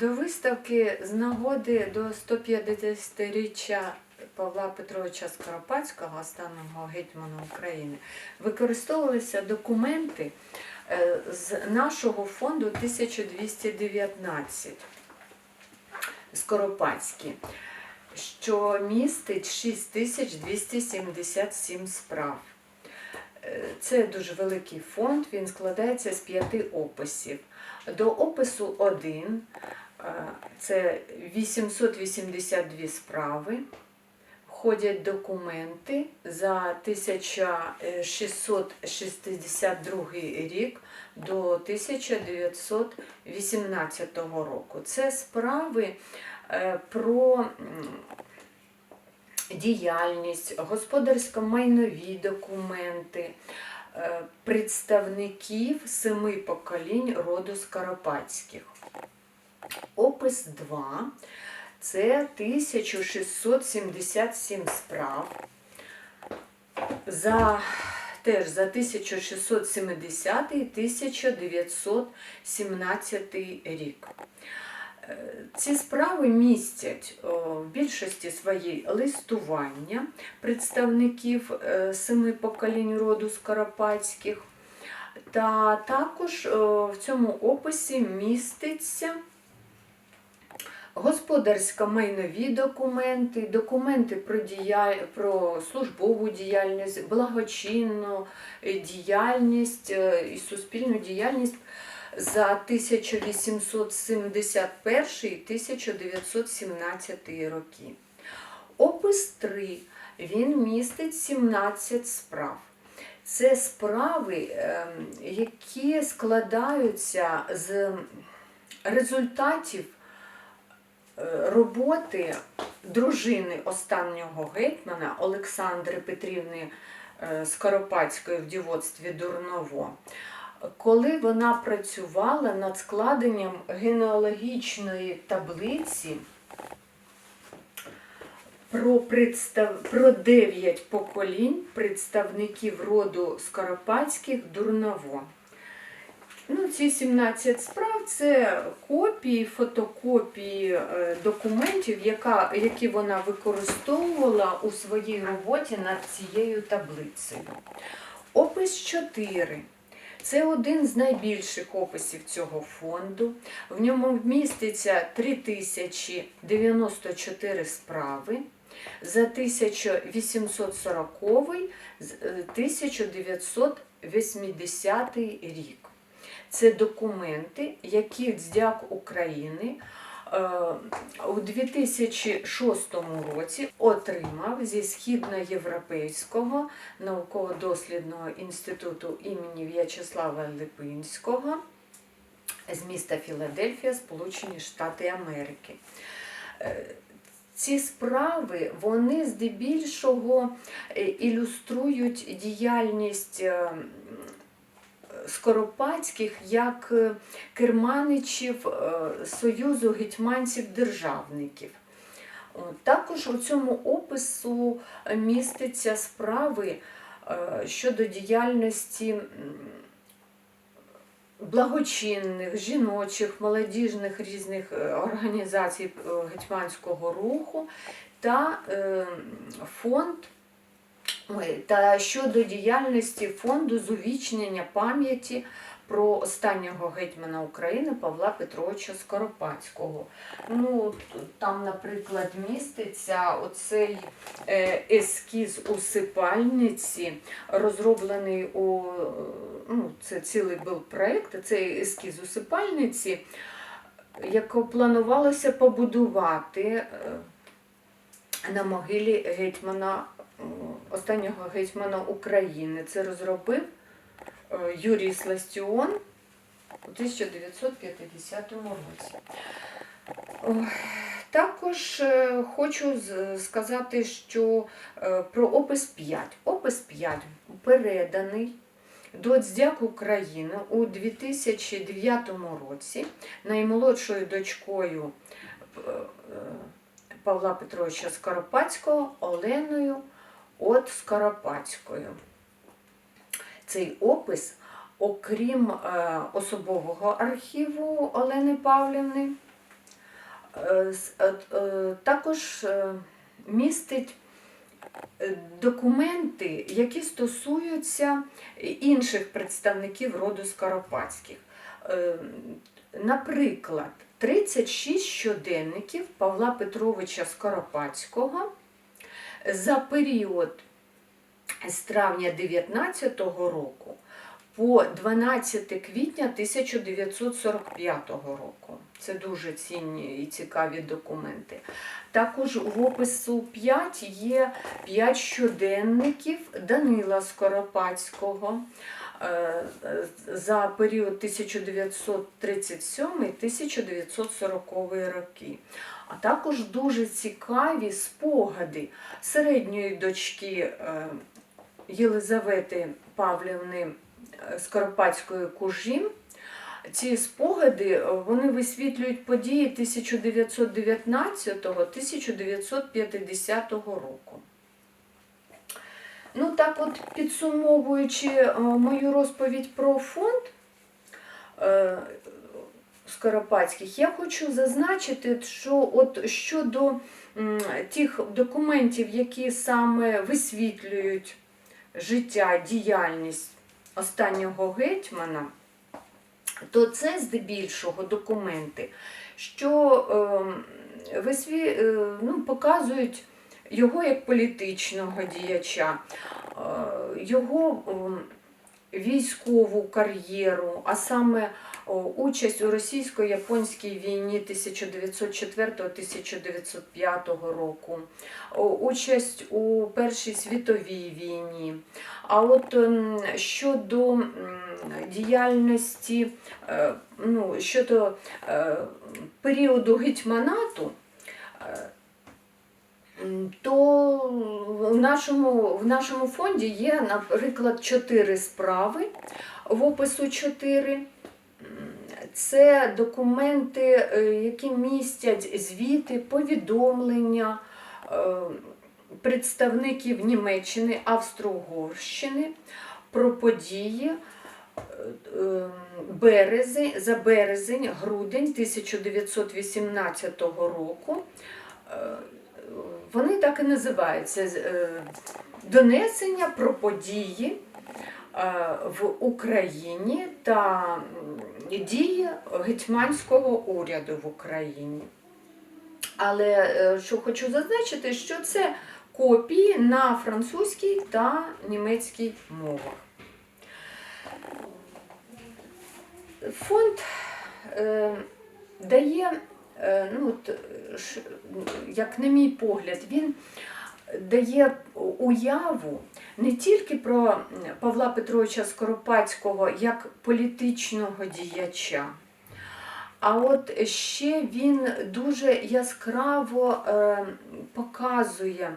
До виставки з нагоди до 150-річчя Павла Петровича Скоропадського, останнього гетьмана України, використовувалися документи е, з нашого фонду 1219 Скоропадський, що містить 6277 справ. Е, Це дуже великий фонд, він складається з п'яти описів. До опису 1 це 882 справи, входять документи за 1662 рік до 1918 року. Це справи е, про діяльність, господарсько-майнові документи е, представників семи поколінь роду Скоропадських. Опис 2 це 1677 справ. За теж за 1670 1917 рік. Е, Ці справи містять в більшості своїй листування представників е, семи поколінь роду Скоропадських, та також в цьому описі міститься господарсько-майнові документи, документи про, діяль... про службову діяльність, благочинну е, діяльність е, і суспільну діяльність за 1871 і 1917 роки. Опис 3. Він містить 17 справ. Це справи, ем, які складаються з результатів роботи дружини останнього гетьмана Олександри Петрівни е, Скоропадської в дівоцтві Дурново, коли вона працювала над складенням генеалогічної таблиці про, представ... про 9 поколінь представників роду Скоропадських Дурново. Ну, ці 17 справ це копії, фотокопії е, документів, яка, які вона використовувала у своїй роботі над цією таблицею. Опис 4. Це один з найбільших описів цього фонду. В ньому вміститься 3094 справи за 1840 з- е, 1980 рік. Це документи, які Дздяк України е, у 2006 році отримав зі Східноєвропейського науково-дослідного інституту імені В'ячеслава Липинського з міста Філадельфія, Сполучені Штати Америки. Е, Ці справи вони здебільшого е, ілюструють діяльність Скоропадських як е, керманичів е, Союзу гетьманців-державників. Також у цьому опису містяться справи е, щодо діяльності благочинних, жіночих, молодіжних різних е, організацій е, гетьманського руху та е, фонд та щодо діяльності фонду з увічнення пам'яті про останнього гетьмана України Павла Петровича Скоропадського. Ну, там, наприклад, міститься оцей е, ескіз усипальниці, розроблений у ну, це цілий був проєкт, цей ескіз усипальниці, яку планувалося побудувати е, на могилі гетьмана останнього гетьмана України. Це розробив е, Юрій Сластіон у 1950 році. Також е, хочу сказати, що е, про опис 5. Опис 5 переданий до Дздяк України у 2009 році наймолодшою дочкою Павла Петровича Скоропадського Оленою от Скоропадською. Цей опис, окрім е, особового архіву Олени Павлівни, е, е, також містить документи, які стосуються інших представників роду Скоропадських. Наприклад, 36 щоденників Павла Петровича Скоропадського за період з травня 19 року по 12 квітня 1945 року. Це дуже цінні і цікаві документи. Також в опису 5 є 5 щоденників Данила Скоропадського за період 1937-1940 роки. А також дуже цікаві спогади середньої дочки е, Єлизавети Павлівни е, Скоропадської Кужім. Ці спогади е, вони висвітлюють події 1919-1950 року. Ну так от, підсумовуючи е, мою розповідь про фонд е, Скоропадських, я хочу зазначити, що от щодо тих документів, які саме висвітлюють життя, діяльність останнього гетьмана, то це здебільшого документи, що е, висві, е, ну, показують його як політичного діяча, е, його ем, військову кар'єру, а саме участь у російсько-японській війні 1904-1905 року, участь у Першій світовій війні. А от ем, щодо діяльності, е, ну, щодо е, періоду гетьманату, е, м, то в нашому, в нашому фонді є, наприклад, чотири справи в опису 4. Це документи, е, які містять звіти, повідомлення е, представників Німеччини, Австро-Угорщини про події е, березень, за березень, грудень 1918 року. Вони так і називаються е, донесення про події е, в Україні та дії гетьманського уряду в Україні. Але е, що хочу зазначити, що це копії на французькій та німецькій мовах. Фонд дає, ну, от, як на мій погляд, він дає уяву не тільки про Павла Петровича Скоропадського як політичного діяча, а от ще він дуже яскраво е, показує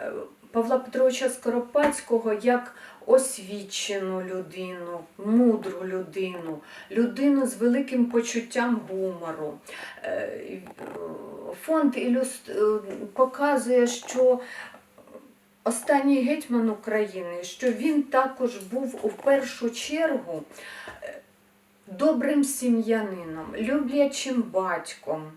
е, Павла Петровича Скоропадського як освічену людину, мудру людину, людину з великим почуттям гумору. Е, Фонд ілюст... е, показує, що останній гетьман України, що він також був у першу чергу е, добрим сім'янином, люблячим батьком,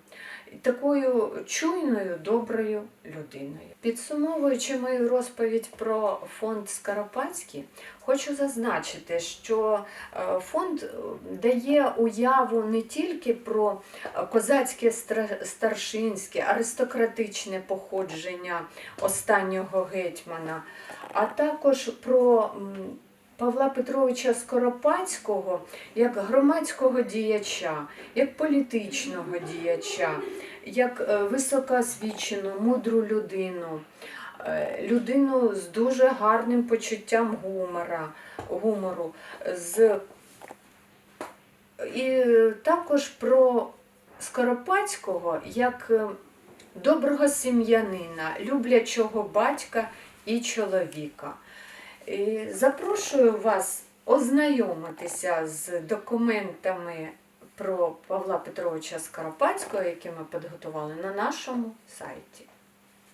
такою чуйною, доброю людиною. Підсумовуючи мою розповідь про фонд Скоропадський, хочу зазначити, що е, фонд е, дає уяву не тільки про е, козацьке старшинське, аристократичне походження останнього гетьмана, а також про Павла Петровича Скоропадського як громадського діяча, як політичного діяча, як е, високоосвічену, мудру людину, е, людину з дуже гарним почуттям гумора, гумору. З... І також про Скоропадського як е, доброго сім'янина, люблячого батька і чоловіка. Запрошую вас ознайомитися з документами про Павла Петровича Скоропадського, які ми підготували на нашому сайті.